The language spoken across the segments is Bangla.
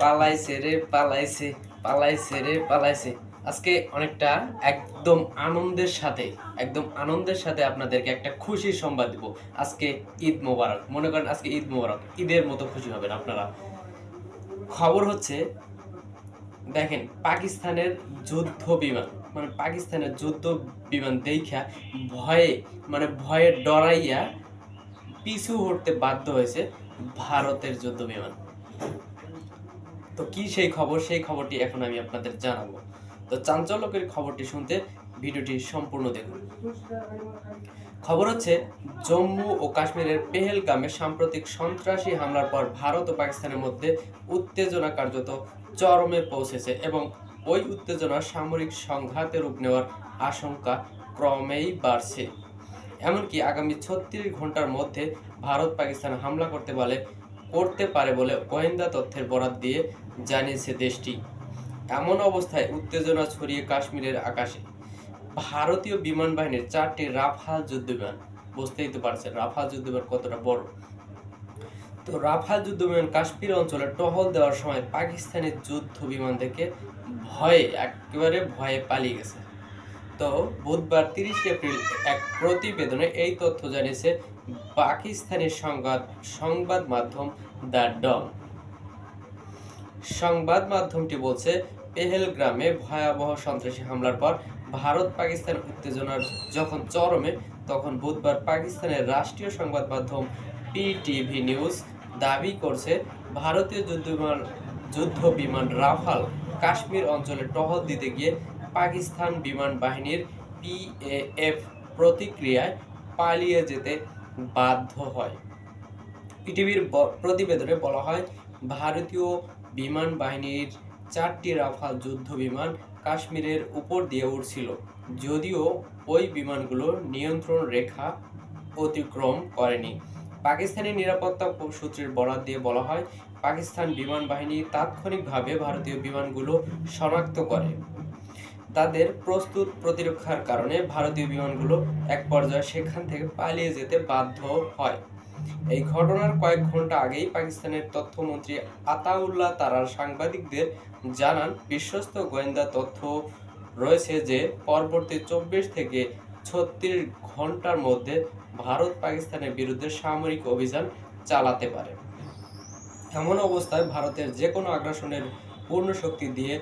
পালাইছে রে, পালাইছে পালাইছে রে, পালাইছে। আজকে অনেকটা একদম আনন্দের সাথে, একদম আনন্দের সাথে আপনাদেরকে একটা খুশির সংবাদ দিব। আজকে ঈদ মোবারক। মনে করেন আজকে ঈদ মোবারক। ঈদের মতো খুশি হবেন আপনারা। খবর হচ্ছে, দেখেন, পাকিস্তানের যুদ্ধ বিমান মানে পাকিস্তানের যুদ্ধ বিমান দেখা ভয়ে মানে ভয়ে ডরাইয়া পিছু হটতে বাধ্য হয়েছে ভারতের যুদ্ধ বিমান। তো কি সেই খবর? সেই খবরটি এখন আমি আপনাদের জানাব। তো চাঞ্চল্যকের খবরটি শুনতে ভিডিওটি সম্পূর্ণ দেখুন। খবর হচ্ছে, জম্মু ও কাশ্মীরের পেহেলগামে সাম্প্রতিক সন্ত্রাসী হামলার পর ভারত ও পাকিস্তানের মধ্যে উত্তেজনা কার্যত চরমে পৌঁছেছে এবং ওই উত্তেজনা সামরিক সংঘাতে রূপ নেওয়ার আশঙ্কা ক্রমেই বাড়ছে। এমনকি আগামী ছত্রিশ ঘণ্টার মধ্যে ভারত পাকিস্তান হামলা করতে বলে করতে পারে বলে গোয়েন্দা তথ্যের বরাত দিয়ে জানিয়েছে দেশটি। এমন অবস্থায় উত্তেজনা ছড়িয়ে কাশ্মীরের আকাশে। ভারতীয় বিমান বাহিনীর চারটি রাফাল যুদ্ধ বিমান বুঝতেই তো পারছেন রাফাল যুদ্ধ বিমান কতটা বড়। তো রাফাল যুদ্ধ বিমান কাশ্মীর অঞ্চলে টহল দেওয়ার সময় পাকিস্তানি যুদ্ধ বিমান থেকে ভয়ে, একেবারে ভয়ে পালিয়ে গেছে। তো বুধবার তিরিশ এপ্রিল এক প্রতিবেদনে এই তথ্য জানিয়েছে পাকিস্তানি সংবাদ সংবাদ মাধ্যম দ্য ডন সংবাদ মাধ্যমটি বলছে, পেহেলগ্রামে ভয়াবহ সন্ত্রাসী হামলার পর ভারত পাকিস্তান উত্তেজনার যখন চরমে, তখন বুধবার পাকিস্তানের রাষ্ট্রীয় সংবাদ মাধ্যম পিটিভি নিউজ দাবি করছে, ভারতীয় যুদ্ধ বিমান যুদ্ধ বিমান রাফাল কাশ্মীর অঞ্চলে টহল দিতে গিয়ে পাকিস্তান বিমান বাহিনীর পিএএফ প্রতিক্রিয়ায় পালিয়ে যেতে বাধ্য হয়। পিটিভির প্রতিবেদনে বলা হয়, ভারতীয় বিমান বাহিনীর চারটি রাফাল যুদ্ধ বিমান কাশ্মীরের উপর দিয়ে উঠছিল যদিও ওই বিমানগুলো নিয়ন্ত্রণ রেখা অতিক্রম করেনি। পাকিস্তানি নিরাপত্তা সূত্রের বরাত দিয়ে বলা হয়, পাকিস্তান বিমান বাহিনী তাৎক্ষণিকভাবে ভারতীয় বিমানগুলো শনাক্ত করে। তাদের প্রস্তুত প্রতিরক্ষার কারণে ভারতীয় বিমানগুলো এক পর্যায়ে সেখান থেকে পালিয়ে যেতে বাধ্য হয়। এই ঘটনার কয়েক ঘণ্টা আগেই পাকিস্তানের তথ্যমন্ত্রী আতাউল্লাহ তারার সাংবাদিকদের জানান, বিশ্বস্ত গোয়েন্দা তথ্য রয়েছে যে পরবর্তী চব্বিশ থেকে ছত্রিশ ঘণ্টার মধ্যে ভারত পাকিস্তানের বিরুদ্ধে সামরিক অভিযান চালাতে পারে। এমন অবস্থায় ভারতের যে কোনো আগ্রাসনের পূর্ণ শক্তি দিয়ে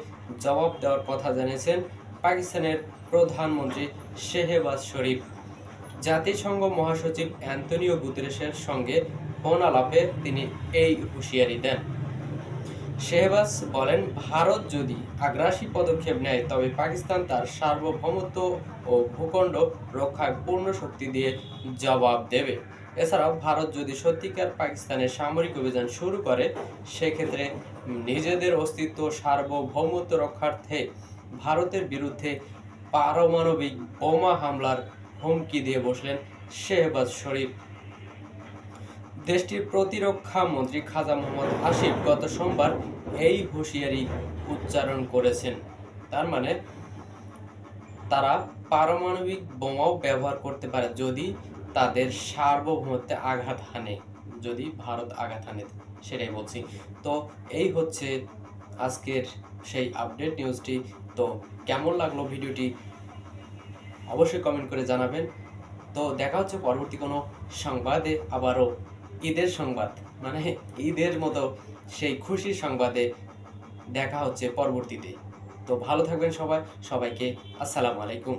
জবাব দেওয়ার কথা জানিয়েছেন পাকিস্তানের প্রধানমন্ত্রী শেহবাজ শরীফ। জাতিসংঘ মহাসচিব অ্যান্তনিও গুতেরেসের সঙ্গে ফোন আলাপে তিনি এই হুঁশিয়ারি দেন। শেহবাজ বলেন, ভারত যদি আগ্রাসী পদক্ষেপ নেয়, তবে পাকিস্তান তার সার্বভৌমত্ব ও ভূখণ্ড রক্ষায় পূর্ণ শক্তি দিয়ে জবাব দেবে। এছাড়াও, ভারত যদি সত্যিকার পাকিস্তানের সামরিক অভিযান শুরু করে, সেক্ষেত্রে নিজেদের অস্তিত্ব সার্বভৌমত্ব রক্ষার্থে ভারতের বিরুদ্ধে পারমাণবিক বোমা হামলার হুমকি দিয়ে বসলেন শেহবাজ শরীফ। দেশটির প্রতিরক্ষা মন্ত্রী খাজা মোহাম্মদ আসিফ গত সোমবার এই হুঁশিয়ারি উচ্চারণ করেছেন। তার মানে তারা পারমাণবিক বোমাও ব্যবহার করতে পারে যদি তাদের সার্বভৌমত্বে আঘাত হানে, যদি ভারত আঘাত হানে, সেটাই বলছি। তো এই হচ্ছে আজকের সেই আপডেট নিউজটি তো কেমন লাগল ভিডিওটি? অবশ্যই কমেন্ট করে জানাবেন। তো দেখা হচ্ছে পরবর্তী কোনো সংবাদে, আবারও ঈদের সংবাদ মানে ঈদের মতো সেই খুশির সংবাদে দেখা হচ্ছে পরবর্তীতে। তো ভালো থাকবেন সবাই, সবাইকে আসসালামু আলাইকুম।